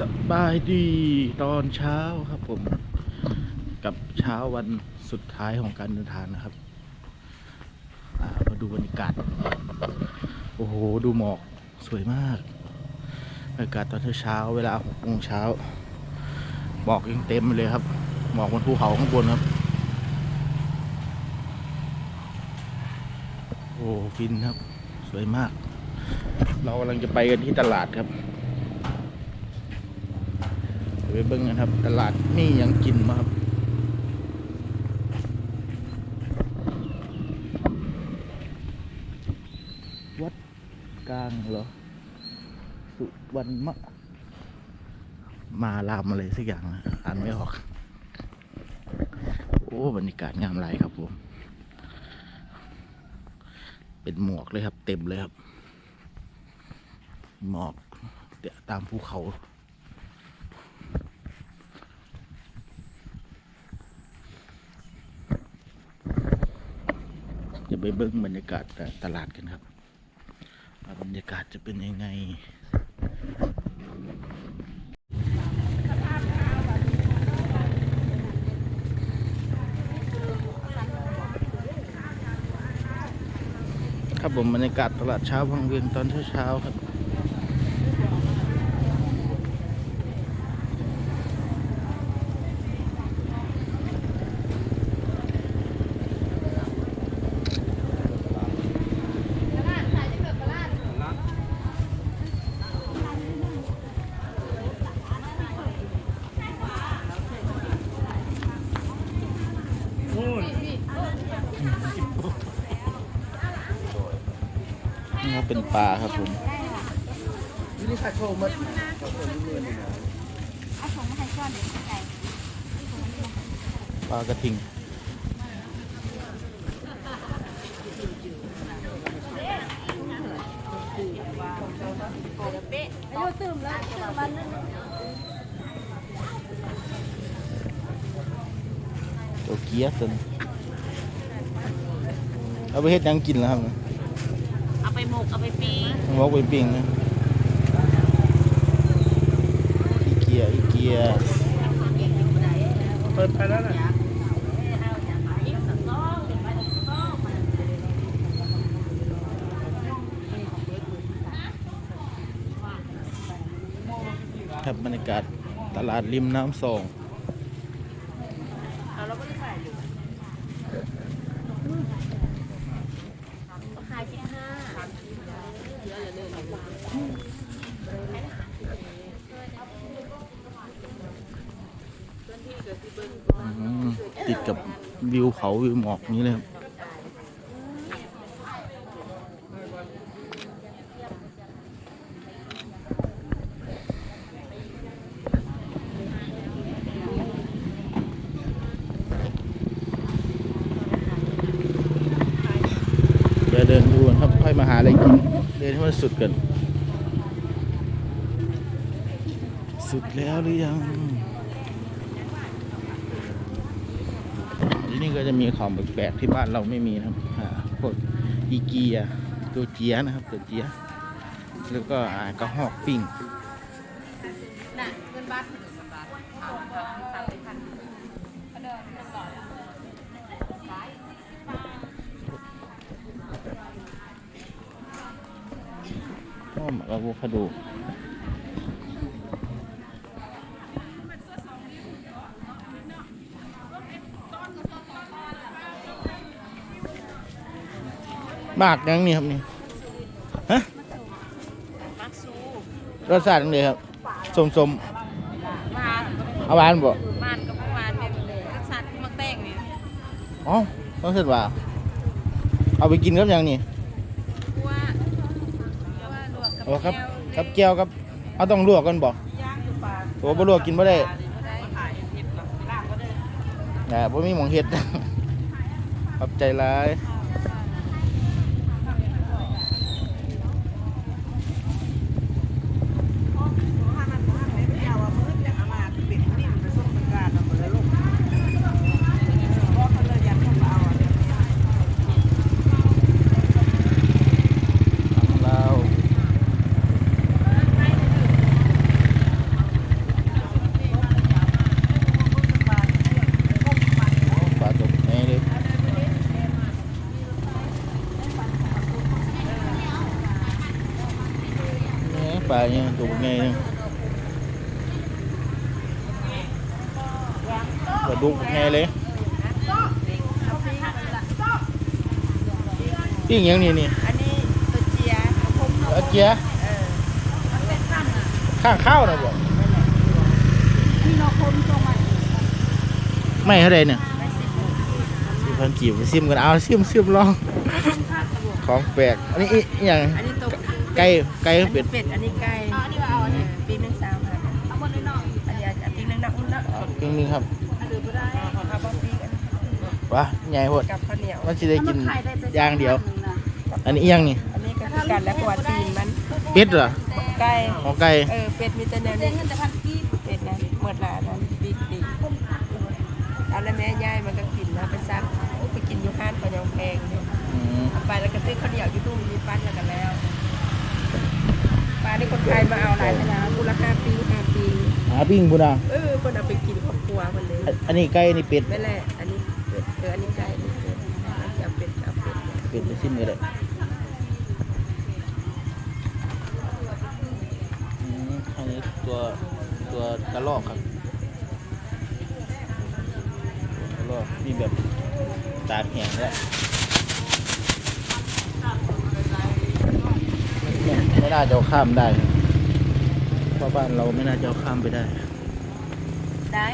สบายดีตอนเช้าครับผม กับเช้าวันสุดท้ายของการเดินทางนะครับามาดูบรรยากาศ โอ้โห ดูหมอกสวยมากบรรยากาศตอนเช้าเวลาหกโมงเช้าหมอกยังเต็มเลยครับ หมอกบนภูเขาข้างบนครับ โอ้ฟินครับ สวยมาก เรากำลังจะไปกันที่ตลาดครับ ไปเบิ่งกันครับ ตลาดนี่ยังกินมาครับวัดกลางเหรอ สุวรรณมะ มาลามอะไรสักอย่างนะอ่านไม่ออก โอ้บรรยากาศงามไรครับผม เป็นหมอกเลยครับ เต็มเลยครับ หมอกเดี๋ยวตามภูเขา ไปเบิ้งบรรยากาศตลาดกันครับบรรยากาศจะเป็นยังไงครับผมบรรยากาศตลาดเช้าพังเวียงตอนเช้าๆครับับเป็นปลาครับผมนี่ค่ะโชว์มาปลากระทิงเป๊ะอายุตื่มแล้วตื่มวันนึงตัวเกี๊ยะตัวเอาไปเฮ็ดยังกินแล้วครับ เอาไปหมกเอาไป ปีต้องบอกไปปิ้งนะอีเกียอีเกียเปิดไปแล้วนะครับบรรยากาศตลาดริมน้ำสอง ขายสิบห้า อืมติดกับวิว เขาวิวหมอกนี้เลยครับเดี๋ยวเดินดูครับค่อยมาหาอะไรกิน เดินให้มันสุดกัน สุดแล้วหรือยัง นี่ก็จะมีของแปลกๆที่บ้านเราไม่มีนะครับอ่าพวกอีเกียตัวเจียนะครับตัวเจียแล้วก็อ่ากระหอกปิ้งน่ะเงินบาทอ้อมอะโวคาโด มากยังนี่ครับนี่ฮะมักซูรสชาติยังไงครับสมสมมาๆเอาหวานบ่มันกับเมื่อวานเป็นรสชาติมักแตงนี่อ๋อต้องเสร็จว่าเอาไปกินกับหยังนี่คั่วคั่วลวกกับโอ้ครับแก้วครับแก้วครับเอาต้องลวกกันบ่ย่างอยู่ปลาโอ้บ่ลวกกินบ่ได้บ่ได้ขายเห็ดหรอกลากบ่ได้แต่บ่มีหมองเฮ็ดขอบใจหลาย ของเรา เนี่ยตัว ไงเนี่ยกระดูกไงเลยปิ้งหยังนี่นี่อันนี้ตัวเจียผมเอาเจียเออมันเป็นข้างอะข้างข้าวนะบอกที่นอกคมตรงมาไม่เท่าไรเนี่ยไม่สิบสิพันกีบซิมกันเอาซิมซิมลอง ของแปลก อันนี้อีอหย่างอันนี้ตัวไก่ไก่อันเป็นี้ดเป็ด อันนี้ไก่ ปิ้งนึงครับหรือไม่ได้เอาบะปีกันวะใหญ่โหดกับข้าวเหนียวมันจะได้กินอย่างเดียว อันนี้อีหยังนี่อันนี้ก็คือกันแล้วกว่าตีนมันเป็ดเหรอไก่ของไก่เออเป็ดมีแต่แนวนี้เป็ดนะเมื่อลานั้นปีดีเอาแล้วแม่ย่ายมันก็กินนะไปซักโอ้ไปกินอยู่ห้านปะยองแพงเนี่ยอืมเอาไปแล้วก็ซื้อข้าวเหนียวอยู่ตู้มีปั้นแล้วกันแล้วปลานี่คนไทยมาเอาหลายแล้วกูละห้าปีห้าปีหาปิ้งบุญอะเออ วมันเลยอันอันนี้ไก่อันนี้เป็ดไม่แหละอันนี้เป็ดเอออันนี้ไก่อันนี้เป็ดอันนี้เอาเป็ดเอาเป็ดเป็ดไปซิมกันเลยอืมอันนี้ตัวตัวกระรอกครับกระรอกมีแบบตากแห้งแล้วไม่ไม่น่าจะเอาข้ามได้ครับเพราะบ้านเราไม่น่าจะเอาข้ามไปได้ได้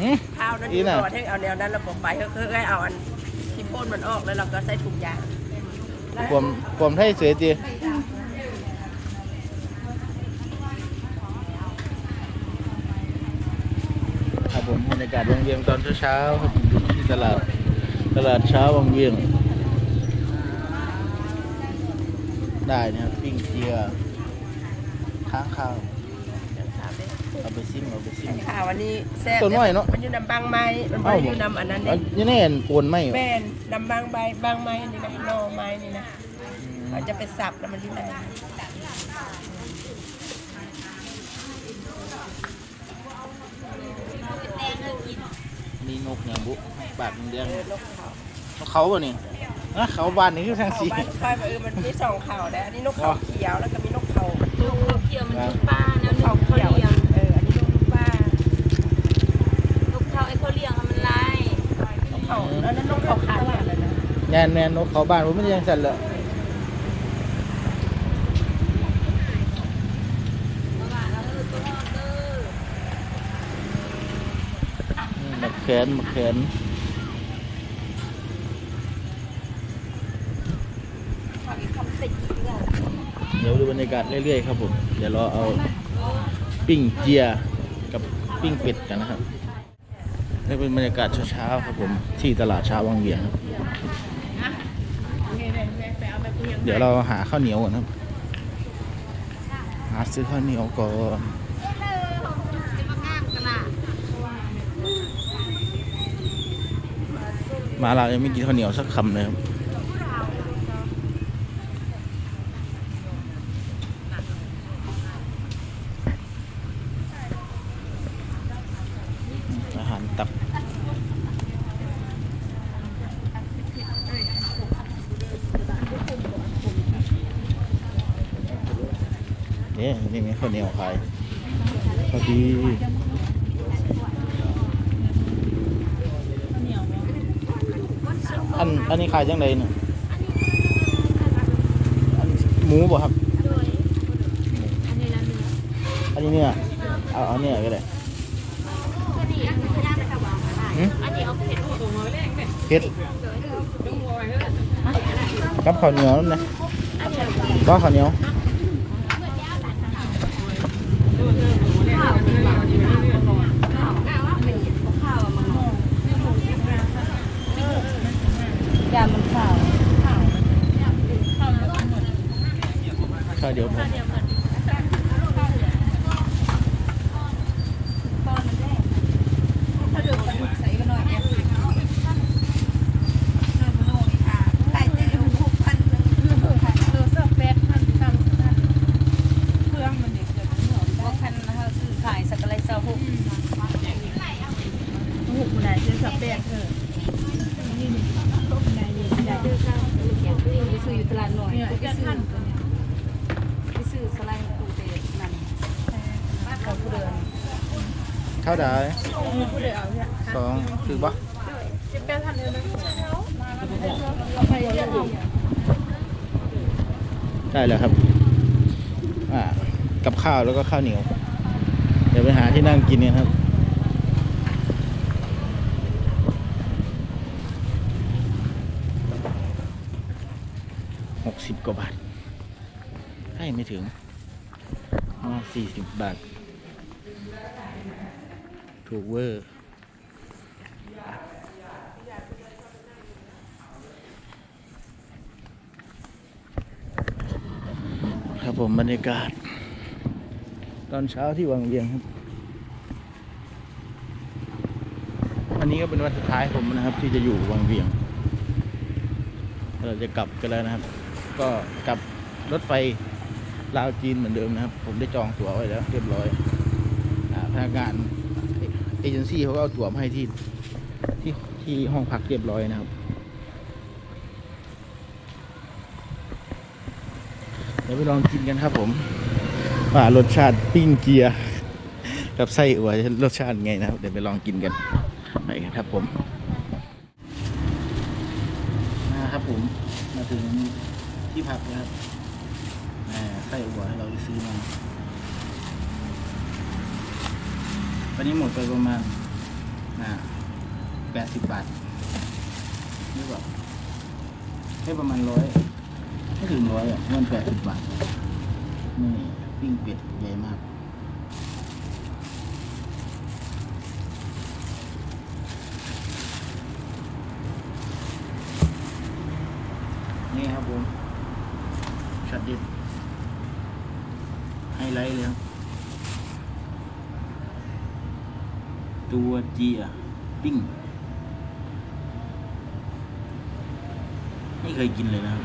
หืม ข้าวนั้นออียู่น่ะ ก่อนให้เอาแนวนั้นเราบอกไปก็คือให้เอาอันที่โพ่นมันออกแล้วเราก็ใส่ถุงยางผมผมไทยสวยจีครับผมบรรยากาศวังเวียงตอนเช้าๆครับอยู่ที่ตลาดตลาดเช้าวังเวียง ได้นะครับปิ้งเจียค้างข้าวเอาไปซิม เอาไปซิมข่าววันนี้แซ่บตัวน้อยเนอะมันอยู่นำบางไม้มันไม่ได้อยู่นำอันนั้นเอานี่นี่แน่นโกนไหมเหรอแม่นนำบางใบบางไม้นี่นะนอไม้นี่นะเราจะไปสับแล้วมันที่ไหนมีนกเนี่ยบุปากแดงเออๆนกเขานกเขาป่ะนี่นะเขาบ้านนี่คือทางเขาสี บ้านค่อยไปเออมันมีสองเขานะอันนี้นกเขาเขียวแล้วก็มีนกเขาลูกเขาเขียวมันลูกป้าแนนวกหนึ่เขางเขาเขียว เลี้ยง เอออันนี้นกลูกป้า ลูกเขาไอ้เขาเลี้ยงอะมันลาย นกเขาแล้วนั้นนกเขาขาดมา แน่นแน่นนกเขาบ้านผมไม่ได้ยังสั่นเลยมมักแขนมักแขนเดี๋ยวดูบรรยากาศเรื่อยๆครับผม เดี๋ยวเราเอาปิ้งเจียกับปิ้งเป็ดกันนะครับนี่เป็นบรรยากาศเช้าๆครับผมที่ตลาดเช้าวังเวียงครับ เดี๋ยวเราหาข้าวเหนียวก่อนครับหาซื้อข้าวเหนียวก่อนมาเรายังไม่กินข้าวเหนียวสักคำเลยครับอาหารตับ นี่นี่มีข้าวเหนียวขายพอดีอันอันนี้ขายจังไดเนี่ยอันหมูบ่ครับ อันนี้ละหนึ่งอันนี้เนี่ยเอาเอาเนี่ยก็ได้อันนี้อันนี้ย่างไปกับวางอะไรหืมอันนี้เอาเผ็ดโอ้โหแรงเนี่ยเผ็ดกับข้าวเหนียวนั่นนะก็ข้าวเหนียว ยามันขาว ข้าวเดียวพอ ถ้าเดือดปลาดุกใส่กันหน่อยเนี่ยไก่เต้าหู้พันหนึ่ง ตัวเสื้อแป๊ดท่านทำ เท่าไดสองถือปะได้แล้วครับ อ่า กับข้าวแล้วก็ข้าวเหนียว เดี๋ยวไปหาที่นั่งกินกันครับหกสิบกว่าบาท ให้ไม่ถึงสี่สิบบาท ถูกเวอร์ครับผมบรรยากาศ ตอนเช้าที่วังเวียงครับวันนี้ก็เป็นวันสุดท้ายผมนะครับ ที่จะอยู่วังเวียง เราจะกลับกันแล้วนะครับ ก็กลับรถไฟลาวจีนเหมือนเดิมนะครับ ผมได้จองตั๋วไว้แล้วเรียบร้อยอาพนักงาน เอเจนซี่เขาก็เอาตั๋วมาให้ที่ที่ที่ห้องพักเรียบร้อยนะครับเดี๋ยวไปลองกินกันครับผม ว่ารสชาติปิ้งเกียร์ กับไส้อั่วรสชาติไงนะครับ เดี๋ยวไปลองกินกันไปครับผมนะครับผมมาถึงที่พักแล้วครับไส้อั่วให้เราได้ซื้อมา วันนี้หมดไปประมาณแปดสิบบาทนี่แบบให้ประมาณร้อยไม่ถึงร้อยอะมันแปดสิบบาทนี่ปิ้งเป็ดใหญ่มาก นี่ครับผมช็อตเด็ดไฮไลท์เลยครับ ตัว เจีย ปิ้ง ไม่เคยกินเลยนะครับ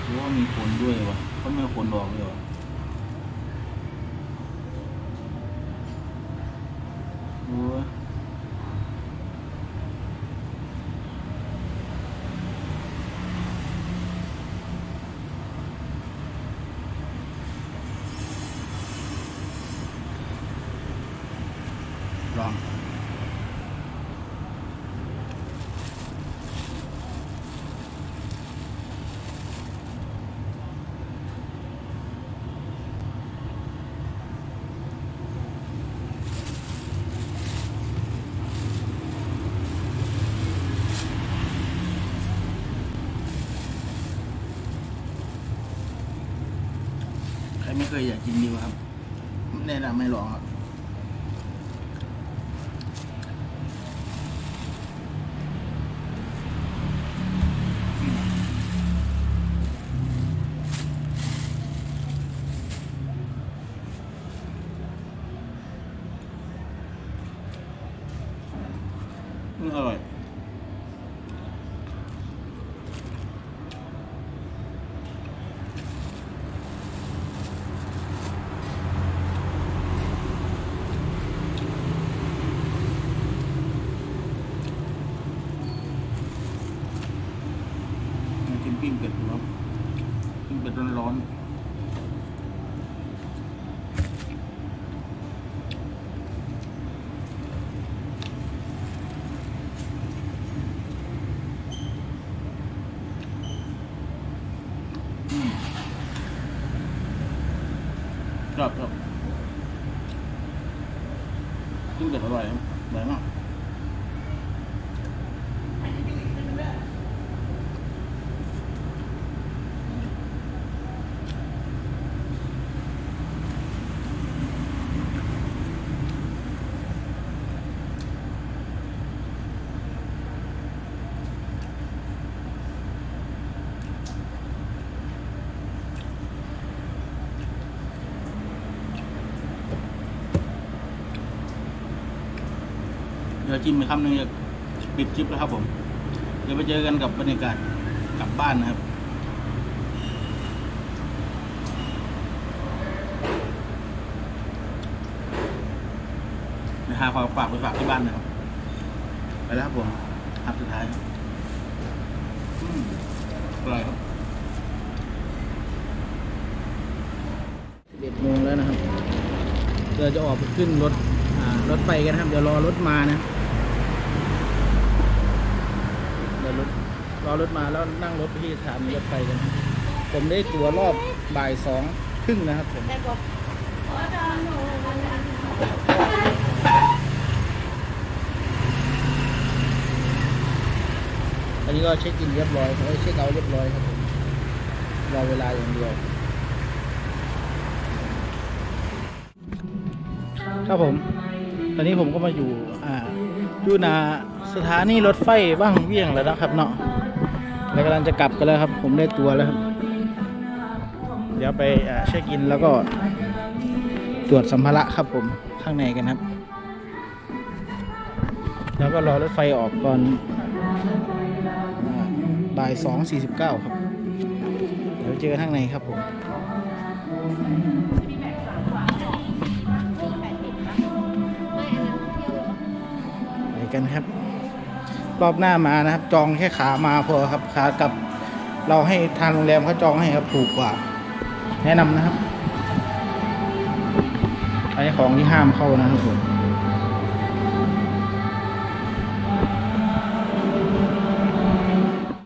เพราะว่ามีคนด้วยวะเขาไม่คนบอกเลยวะโอ้ ไม่เคยอยากกินดิวครับแนะนำไม่ลองครับ อืมอร่อย มากินปิ้งเป็ดดูครับปิ้งเป็ดร้อนๆอืมชอบชอบปิ้งเป็ดอร่อยครับอร่อยมาก เดี๋ยวจิ้มไปคำหนึ่งจะปิดคลิปแล้วครับผม เดี๋ยวไปเจอกันกับบรรยากาศกลับบ้านนะครับไปหาความฝากไปฝากที่บ้านนะครับ ไปแล้วครับผมครับสุดท้ายครับอืมอร่อยครับ11โมงแล้วนะครับเราจะออกไปขึ้นรถรถไฟกันครับ เดี๋ยวรอรถมานะ เดี๋ยวรถ รอรถมาแล้วนั่งรถไปที่สถานีรถไฟกัน ผมได้ตั๋วรอบบ่ายสองครึ่งนะครับผมอันนี้ก็เช็คอินเรียบร้อยเขาเช็คเอาเรียบร้อยครับผมรอเวลาอย่างเดียวครับผม ตอนนี้ผมก็มาอยู่ อ่าอยู่นาสถานีรถไฟว่างเวียงแล้วนะครับเนาะ แล้วกำลังจะกลับกันแล้วครับ ผมได้ตัวแล้วครับ เดี๋ยวไปเช็คอินแล้วก็ตรวจสัมภาระครับผมข้างในกันครับ แล้วก็รอรถไฟออกก่อนบ่ายสองสี่สิบเก้าครับ เดี๋ยวเจอข้างในครับผมไปกันครับ รอบหน้ามานะครับ จองแค่ขามาพอครับขากลับ เราให้ทางโรงแรมเขาจองให้ครับถูกกว่า แนะนำนะครับอันนี้ของที่ห้ามเข้านะครับผม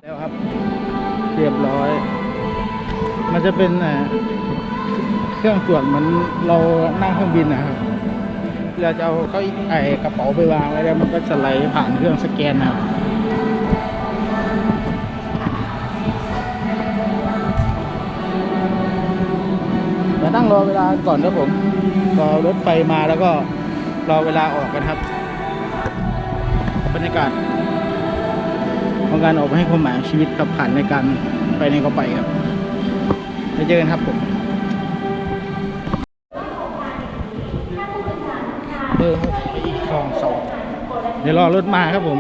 แล้วครับ เรียบร้อย มันจะเป็นอ่าเครื่องตรวจเหมือนเรานั่งเครื่องบินนะครับ เราจะเอาเก้าไอกระเป๋าไปวางไว้แล้วมันก็จะไหลผ่านเครื่องสแกนนะครับมาตั้งรอเวลาก่อนครับผมรอรถไฟมาแล้วก็รอเวลาออกกันครับ บรรยากาศของการออกไปให้ความหมายชีวิตครับผ่านในการไปในก็ไปครับไปเจอกันครับผม เบอร์หกคลองสองเดี๋ยวรอรถมาครับผม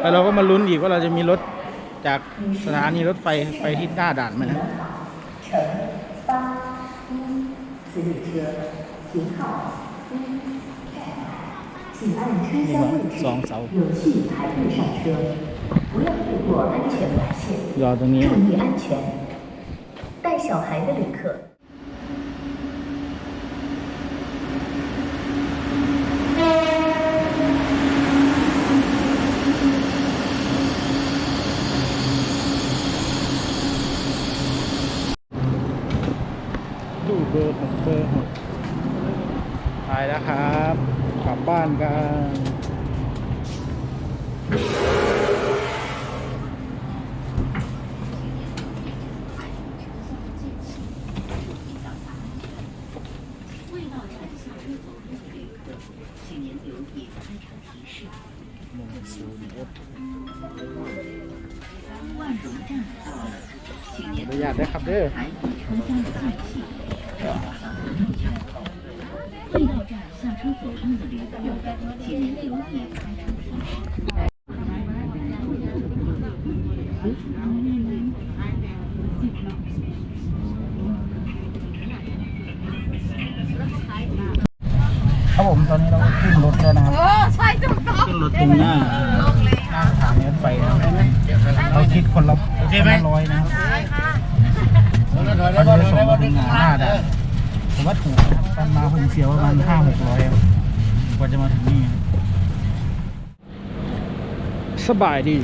แล้วเราก็มาลุ้นอีกว่าเราจะมีรถจากสถานีรถไฟไปที่หน้าด่านไหมนะสองเสารอตรงนี้ ดได้ครับเด้อครับผมตอนนี้เราก็ขึ้นรถแล้วนะครับเออใช่ถูกต้องขึ้นรถตรงหน้าหน้าสถานีรถไฟนะครับเราคิดคนละคนละร้อยนะครับ เขาจะส่งมาถึงหน้าด่านผมว่าถูกนะครับตอนมาผมเสียประมาณห้าหกร้อยกว่าจะมาถึงนี่ สบายดี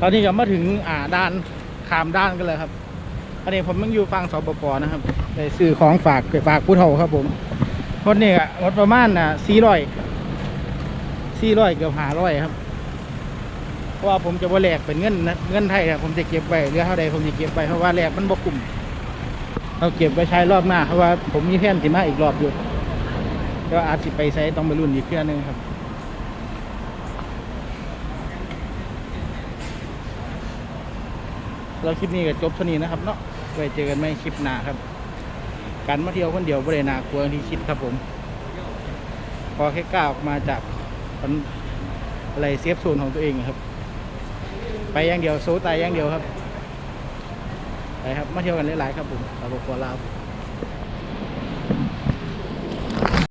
ตอนนี้ก็มาถึงอ่าด้านขามด้านกันเลยครับ อันนี้ผมยังอยู่ฟังสปปนะครับไปซื้อของฝากไปฝากผู้เฒ่าครับผมรถนี่อะรถประมาณอะสี่ร้อยสี่ร้อยเกือบห้าร้อยครับเพราะว่าผมจะว่าแลกเป็นเงินนะเงินไทยนะผมจะเก็บไว้เหลือเท่าใดผมจะเก็บไว้เพราะว่าแลกมันบกกลุ่ม เราเก็บไว้ใช้รอบหน้าเพราะว่าผมมีแผนสิมาอีกรอบอยู่ก็อาจสิไปใช้ต้องไปรุ่นอีกเพื่อนึงครับแล้วคลิปนี้ก็จบเท่านี้นะครับเนาะไว้เจอกันไม่คลิปหน้าครับ การมาเที่ยวคนเดียวบริเนากลัวงที่คิดครับผม พอแค่ก้าวออกมาจากอะไรเซฟโซนของตัวเองครับ ไปอย่างเดียวโซตายอย่างเดียวครับ นะครับ มาเที่ยวกันหลายๆครับผมขอกคุณลาว